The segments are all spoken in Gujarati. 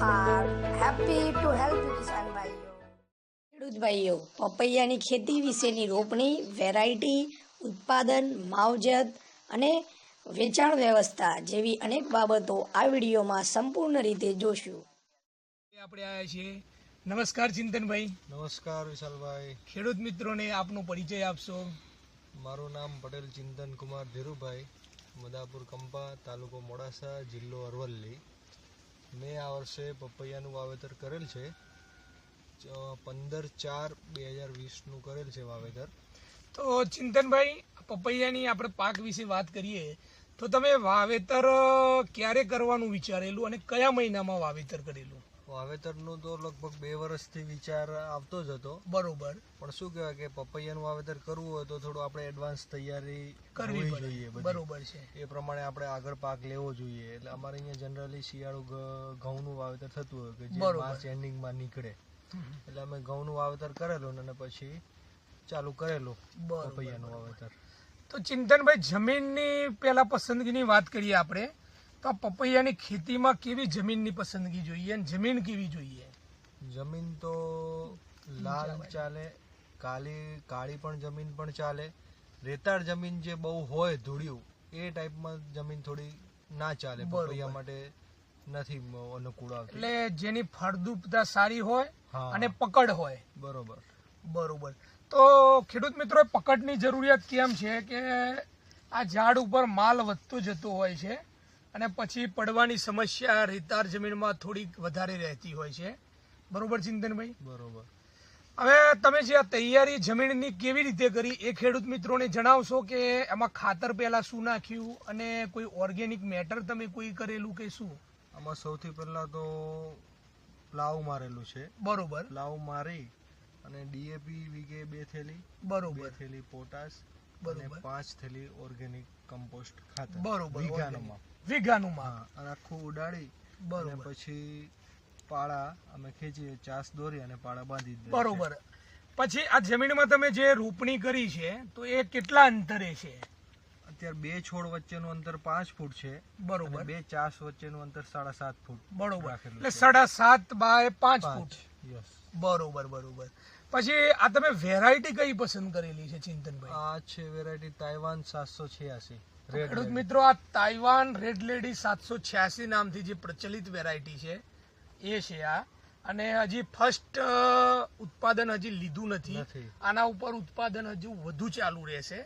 are happy to help you કિસાન ભાઈઓ. ખેડૂત ભાઈઓ પપૈયાની ખેતી વિશેની રોપણી વેરાયટી ઉત્પાદન માવજત અને વેચાણ વ્યવસ્થા જેવી અનેક બાબતો આ વિડીયોમાં સંપૂર્ણ રીતે જોશું. આપણે આવ્યા છીએ. નમસ્કાર ચિંતનભાઈ. નમસ્કાર વિશાલભાઈ. ખેડૂત મિત્રોને આપનો પરિચય આપશો. મારું નામ પટેલ ચિંતન કુમાર ધીરુભાઈ મદાપુર કંપા તાલુકો મોડાસા જિલ્લો અરવલ્લી. મેં આ વર્ષે પપૈયાનું વાવેતર કરેલ છે. પંદર ચાર બે હજાર વીસનું કરેલ છે વાવેતર. તો ચિંતનભાઈ, પપૈયાની આપણે પાક વિશે વાત કરીએ, તો તમે વાવેતર ક્યારે કરવાનું વિચારેલું અને કયા મહિનામાં વાવેતર કરેલું? વાવેતરનું તો લગભગ બે વર્ષથી વિચાર આવતો જ હતો. બરોબર. પણ શું કહેવાય કે પપૈયાનું વાવેતર કરવું હોય તો થોડું આપણે એડવાન્સ તૈયારી કરવી જોઈએ બરોબર છે. એ પ્રમાણે આપણે આગળ પાક લેવો જોઈએ. એટલે અમારે અહીંયા જનરલી શિયાળુ ઘઉંનું વાવેતર થતું હોય કે જે માર્ચ એન્ડિંગમાં નીકળે. એટલે અમે ઘઉંનું વાવેતર કરેલું અને પછી ચાલુ કરેલું પપૈયાનું વાવેતર. તો ચિંતનભાઈ જમીનની પહેલા પસંદગીની વાત કરીએ આપણે. તો પપૈયાની ખેતીમાં કેવી જમીનની પસંદગી જોઈએ અને જમીન કેવી જોઈએ? જમીન તો લાલ ચાલે કાળી કાળી પણ જમીન પણ ચાલે. રેતાળ જમીન જે બહુ હોય ધૂળિયું એ ટાઈપમાં જમીન થોડી ના ચાલે. પપૈયા માટે નથી અનુકૂળ એટલે જેની ફળદ્રુપતા સારી હોય. અને પકડ હોય. બરોબર. બરોબર. તો ખેડૂત મિત્રો પકડની જરૂરિયાત કેમ છે? કે આ ઝાડ ઉપર માલ વધતો જતો હોય છે. અને પછી પડવાની સમસ્યા રેતાર જમીનમાં થોડીક વધારે રહેતી હોય છે. બરોબર ચિંતનભાઈ? બરોબર. હવે તમે જે આ તૈયારી જમીનની કેવી રીતે કરી એ ખેડૂત મિત્રોને જણાવશો કે એમાં ખાતર પહેલા શું નાખ્યું અને કોઈ ઓર્ગેનિક મેટર તમે કોઈ કરેલું કે શું? આમાં સૌથી પહેલા તો પ્લાવ મારેલું છે. બરોબર. પ્લાવ મારી અને ડીએપી વીઘે બે થેલી બે બરોબર થેલી પોટાશ અને પાંચ થેલી ઓર્ગેનિક કમ્પોસ્ટ ખાતર બરોબર વીઘાનામાં વીઘાનું માં અને આખું ઉડાડી બરોબર. પછી પાળા અમે ખેંચીએ ચાસ દોરી અને પાળા બાંધી દઈએ બરોબર. પછી આ જમીનમાં તમે જે રોપણી કરી છે તો એ કેટલા અંતરે છે? અત્યારે બે છોડ વચ્ચેનું અંતર પાંચ ફૂટ છે બરોબર. બે ચાસ વચ્ચેનું અંતર સાડા સાત ફૂટ બરોબર. એટલે સાડા સાત બાય પાંચ પાંચ ફૂટ. યસ. બરોબર બરોબર. પછી આ તમે વેરાયટી કઈ પસંદ કરેલી છે ચિંતનભાઈ? આ છે વેરાયટી તાઇવાન સાતસો છ્યાસી. ખેડૂત મિત્રો આ તાઇવાન રેડ લેડી સાતસો છ્યાસી નામથી જે પ્રચલિત વેરાયટી છે એ છે આ. અને હજી ફર્સ્ટ ઉત્પાદન હજી લીધું નથી. આના ઉપર ઉત્પાદન હજુ વધુ ચાલુ રહેશે.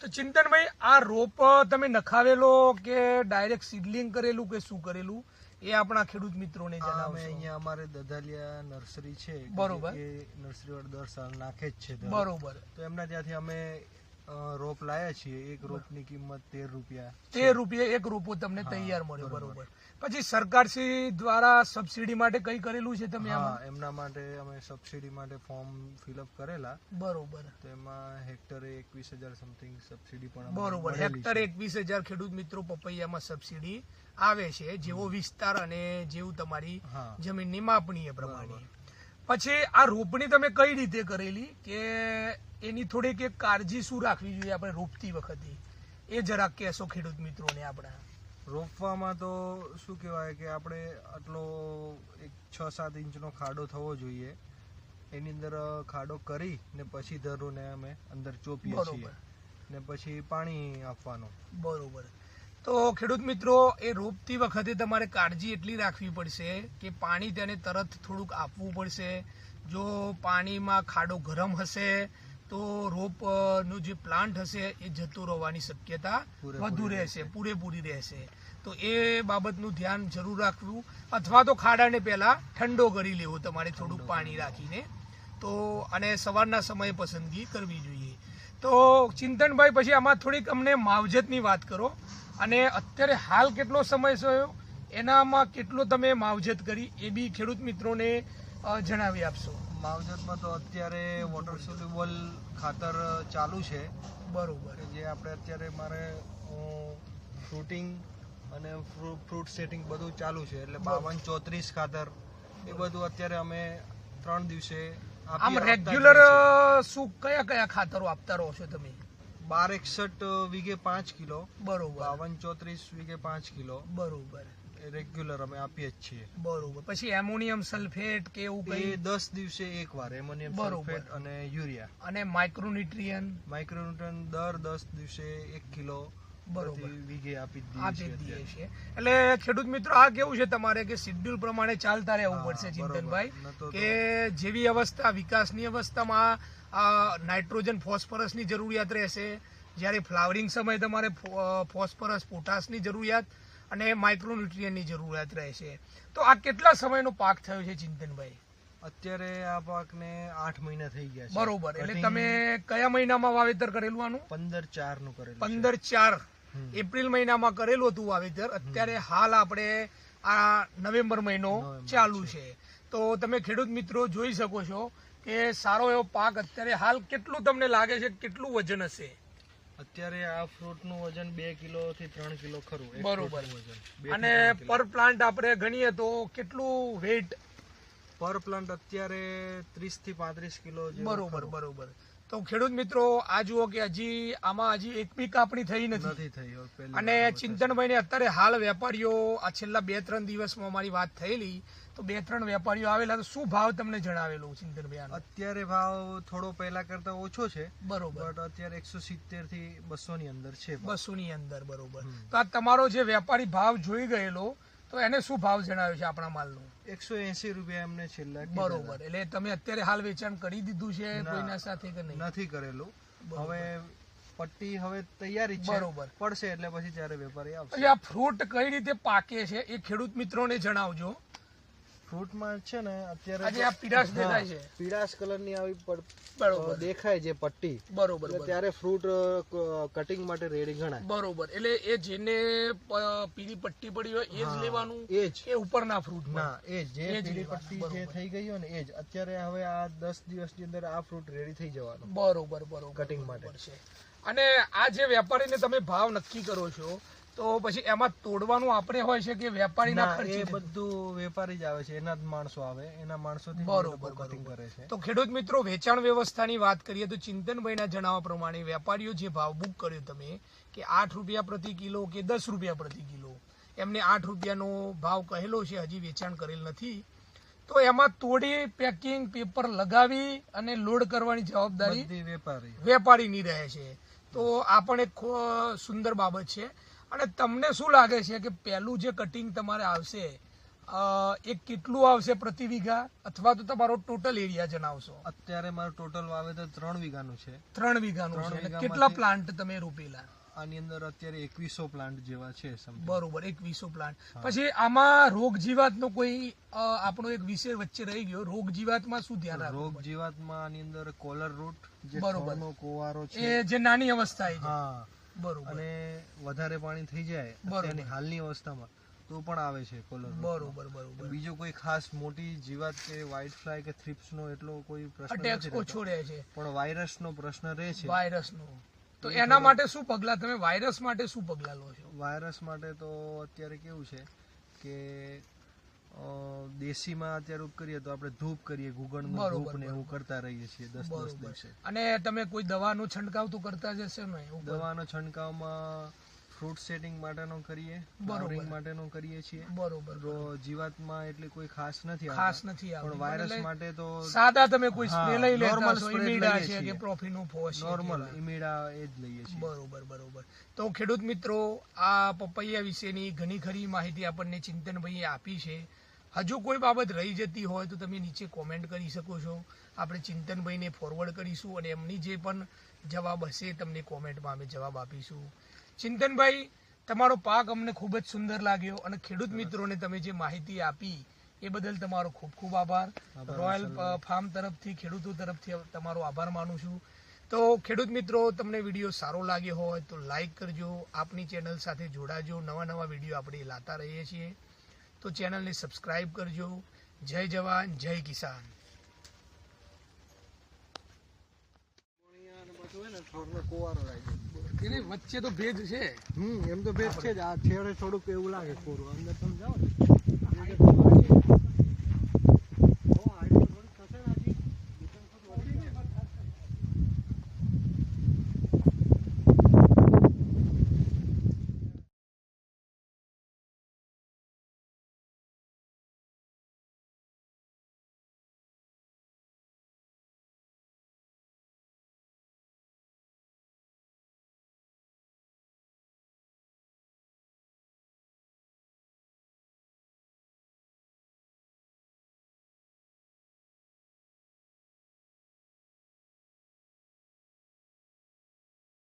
તો ચિંતનભાઈ આ રોપ તમે નખાવેલો કે ડાયરેક્ટ સીડલિંગ કરેલું કે શું કરેલું? એ આપણા ખેડૂત મિત્રોને જણાવે અહીંયા અમારે દધાલિયા નર્સરી છે બરોબર. એ નર્સરી દર સાલ નાખે જ છે બરોબર. તો એમના ત્યાંથી અમે રોપ લાયા છીએ. એક રોપની કિંમત તેર રૂપિયા તેર રૂપિયા એક રોપો તમને તૈયાર મળ્યો બરોબર. પછી સરકારશ્રી દ્વારા સબસિડી માટે કઈ કરેલું છે તમે એમના માટે અમે સબસિડી માટે ફોર્મ ફિલઅપ કરેલા. બરોબર. તેમાં એમાં હેક્ટરે એકવીસ હજાર સમથિંગ સબસિડી પણ બરોબર. હેક્ટરે હેક્ટર એકવીસ હજાર ખેડૂત મિત્રો પપૈયામાં સબસિડી આવે છે જેવો વિસ્તાર અને જેવું તમારી જમીનની માપણી એ પ્રમાણે પછી આ રોપણી તમે કઈ રીતે કરેલી કે એની થોડીક એક કાળજી શું રાખવી જોઈએ આપણે રોપતી વખતે? એ જરાક કહેશો ખેડૂત મિત્રોને આપણા. રોપવામાં તો શું કહેવાય કે આપણે આટલો એક છ સાત ઇંચનો ખાડો થવો જોઈએ. એની અંદર ખાડો કરી ને પછી ધરોને અમે અંદર ચોપીએ બરોબર. છીએ ને પછી પાણી આપવાનું. બરોબર. તો ખેડૂત મિત્રો એ રોપતી વખતે તમારે કાળજી એટલી રાખવી પડશે કે પાણી તેને તરત થોડુંક આપવું પડશે. જો પાણીમાં ખાડો ગરમ હશે તો રોપનું નું જે પ્લાન્ટ હશે એ જતું રહેવાની શક્યતા વધુ રહેશે રહેશે. પૂરેપૂરી રહેશે. તો એ બાબતનું ધ્યાન જરૂર રાખવું. અથવા તો ખાડાને પહેલાં ઠંડો કરી લેવો તમારે થોડુંક પાણી રાખીને. તો અને સવારના સમયે પસંદગી કરવી જોઈએ. તો ચિંતનભાઈ પછી આમાં થોડીક અમને માવજતની વાત કરો. અને અત્યારે હાલ કેટલો સમય થયો? એનામાં કેટલો તમે માવજત કરી? એ બી ખેડૂત મિત્રોને જણાવી આપશો. માવજતમાં તો અત્યારે વોટર સોલ્યુબલ ખાતર ચાલુ છે. બરોબર. જે આપણે અત્યારે મારે ફ્રૂટિંગ અને ફ્રૂટ સેટિંગ બધું ચાલુ છે. એટલે બાવન ચોત્રીસ ખાતર એ બધું અત્યારે અમે ત્રણ દિવસે આમ રેગ્યુલર શું કયા કયા ખાતરો આપતા રહો છો તમે. બાર એકસઠ વીઘે પાંચ કિલો બરોબર. બાવન ચોત્રીસ વીઘે પાંચ કિલો. બરોબર. રેગ્યુલર અમે આપીએ જ છીએ. બરોબર. પછી એમોનિયમ સલ્ફેટ કે એવું એ કઈ દસ દિવસે એકવાર એમોનિયમ બરોબર. સલ્ફેટ અને યુરિયા અને માઇક્રોન્યુટ્રિયન માઇક્રોન્યુટ્રિયન દર દસ દિવસે એક કિલો એટલે ખેડૂત મિત્રો આ કેવું છે તમારે કે શિડ્યુલ પ્રમાણે ચાલતા રહેવું પડશે ચિંતનભાઈ કે જેવી અવસ્થા વિકાસની અવસ્થામાં નાઇટ્રોજન ફોસ્ફરસની જરૂરિયાત રહેશે. જ્યારે ફ્લાવરિંગ સમયે તમારે ફોસ્ફરસ પોટાશની જરૂરિયાત અને માઇક્રોન્યુટ્રિયનની જરૂરિયાત રહેશે. તો આ કેટલા સમયનો પાક થયો છે ચિંતનભાઈ? અત્યારે આ પાકને આઠ મહિના થઈ ગયા છે. બરોબર. એટલે તમે કયા મહિનામાં વાવેતર કરેલું આનું? પંદર ચારનું કરેલું પંદર ચાર. એપ્રિલ મહિનામાં કરેલું હતું વાવેતર. અત્યારે હાલ આપણે આ નવેમ્બર મહિનો ચાલુ છે. તો તમે ખેડૂત મિત્રો જોઈ શકો છો કે સારો એવો પાક અત્યારે હાલ કેટલું તમને લાગે છે કેટલું વજન હશે? અત્યારે આ ફ્રૂટનું વજન બે કિલો થી ત્રણ કિલો ખરું. બરોબર. વજન. અને પર પ્લાન્ટ આપણે ગણીએ તો કેટલું વેટ પર પ્લાન્ટ અત્યારે ત્રીસથી પાંત્રીસ કિલો બરોબર બરોબર. તો ખેડૂત મિત્રો આ જુઓ કે હજી આમાં હજી એક બી કાપણી થઈ નથી. થઈ અને ચિંતનભાઈને ચિંતનભાઈ ને અત્યારે હાલ વેપારીઓ આ છેલ્લા બે ત્રણ દિવસમાં અમારી વાત થયેલી તો બે ત્રણ વેપારીઓ આવેલા તો શું ભાવ તમને જણાવેલું ચિંતનભાઈ અત્યારે ભાવ થોડો પહેલા કરતા ઓછો છે બરોબર. અત્યારે એકસો સિત્તેરથી બસો ની અંદર છે. બસો ની અંદર બરોબર. તો આ તમારો જે વેપારી ભાવ જોઈ ગયેલો તો એને શું ભાવ જણાવ્યો છે આપણા માલનો? એકસો એસી રૂપિયા એમને છેલ્લા બરોબર. એટલે તમે અત્યારે હાલ વેચાણ કરી દીધું છે. કોઈના સાથે કે નહીં? નથી કરેલું. હવે પટ્ટી હવે તૈયારી બરોબર. પડશે એટલે પછી જયારે વેપારી આવશે. આ ફ્રૂટ કઈ રીતે પાકે છે એ ખેડૂત મિત્રોને જણાવજો. ફ્રૂટમાં છે ને અત્યારે આજે આ પીળાશ દેખાય છે. પીળાશ કલરની આવી બરોબર. દેખાય છે પટ્ટી. બરોબર ત્યારે ફ્રૂટ કટિંગ માટે રેડી ગણાય. બરોબર. એટલે એ જેને પીલી પીળી પટ્ટી પડી હોય એ જ લેવાનું એ જ. એ ઉપરના ફ્રૂટ ના એ જ. પીળી પટ્ટી જે થઈ ગઈ હોય ને એ જ. અત્યારે હવે આ દસ દિવસની અંદર આ ફ્રૂટ રેડી થઈ જવાનું. બરોબર બરોબર કટિંગ માટે. છે. અને આ જે વેપારીને તમે ભાવ નક્કી કરો છો તો પછી એમાં તોડવાનું આપણે હોય છે કે વેપારીના ખર્ચે? બધું વેપારી જ આવે છે. એના જ માણસો આવે. એના માણસો બરોબર, કટિંગ કરે છે. તો ખેડૂત મિત્રો વેચાણ વ્યવસ્થાની વાત કરીએ તો ચિંતનભાઈના જણાવવા પ્રમાણે વેપારીઓ જે ભાવ બુક કર્યો તમે કે આઠ રૂપિયા પ્રતિ કિલો કે દસ રૂપિયા પ્રતિ કિલો એમને આઠ રૂપિયાનો ભાવ કહેલો છે હજી વેચાણ કરેલ નથી. તો એમાં તોડી પેકિંગ પેપર લગાવી અને લોડ કરવાની જવાબદારી વેપારી. વેપારીની રહે છે. તો આ પણ એક સુંદર બાબત છે. અને તમને શું લાગે છે કે પહેલું જે કટિંગ તમારે આવશે એ કેટલું આવશે પ્રતિ વીઘા? અથવા તો તમારો ટોટલ એરિયા જણાવશો. અત્યારે મારું ટોટલ વાવેતર ત્રણ વીઘાનું છે. ત્રણ વીઘાનું છે. કેટલા પ્લાન્ટ તમે રોપેલા? આની અંદર અત્યારે એકવીસો પ્લાન્ટ જેવા છે બરોબર એકવીસો પ્લાન્ટ પછી આમાં રોગ જીવાતનો કોઈ આપણો એક વિષય વચ્ચે રહી ગયો. રોગ જીવાતમાં શું ધ્યાન રોગ જીવાતમાં આની અંદર કોલર રૂટ બરોબર. કોવારો છે. જે નાની અવસ્થા છે. હા. અને વધારે પાણી થઈ જાય બરોબર. અત્યારની હાલની અવસ્થામાં તો પણ આવે છે કોલર બરોબર બરોબર. બીજો કોઈ ખાસ મોટી જીવાત કે વ્હાઇટ ફ્લાય કે થ્રિપ્સ નો એટલો કોઈ પ્રશ્ન ઓછો રહે છે. પણ વાયરસ નો પ્રશ્ન રહે છે. વાયરસ નો. તો એના માટે શું પગલા? તમે વાયરસ માટે શું પગલા લો છો? વાયરસ માટે તો અત્યારે કેવું છે કે દેશીમાં અત્યારે કરીએ તો આપણે ધૂપ કરીએ ગુગળનું ધૂપ ને એવું કરતા રહીએ છીએ દસ દસ દિવસે. અને તમે કોઈ દવાનો છંટકાવ તો કરતા જશે ને દવાનો છંટકાવમાં ફ્રૂટ સેટિંગ માટેનો કરીએ ફ્લાવરિંગ માટેનો કરીએ છીએ. બરોબર જીવાતમાં એટલે કોઈ ખાસ નથી ખાસ નથી પણ વાયરસ માટે તો સાદા તમે કોઈ સ્પ્રે લઈ લેતા હશો ઇમિડા છે કે પ્રોફીનો ફોસ છે નોર્મલ. ઇમીડા એ જ લઈએ છીએ. બરોબર બરોબર. તો ખેડૂત મિત્રો આ પપૈયા વિશેની ઘણી ખરી માહિતી આપણને ચિંતનભાઈએ આપી છે. હજુ કોઈ બાબત રહી જતી હોય તો તમે નીચે કોમેન્ટ કરી શકો છો. આપણે ચિંતનભાઈને ફોરવર્ડ કરીશું અને એમની જે પણ જવાબ હશે તમને કોમેન્ટમાં અમે જવાબ આપીશું. ચિંતનભાઈ તમારો પાક અમને ખૂબ જ સુંદર લાગ્યો અને ખેડૂત મિત્રોને તમે જે માહિતી આપી એ બદલ તમારો ખૂબ ખૂબ આભાર. રોયલ. ફાર્મ તરફથી ખેડૂતો તરફથી તમારો આભાર માનું છું. તો ખેડૂત મિત્રો તમને વીડિયો સારો લાગ્યો હોય તો લાઈક કરજો. આપની ચેનલ સાથે જોડાજો. નવા નવા વીડિયો આપણે લાતા રહીએ છીએ. તો ચેનલને સબસ્ક્રાઈબ કરજો. જય જવાન જય કિસાન. એને વચ્ચે તો ભેજ છે. હમ એમ તો ભેજ છે જ. આ છેડે થોડુંક એવું લાગે કોરું અંદર તમે જાઓ ને.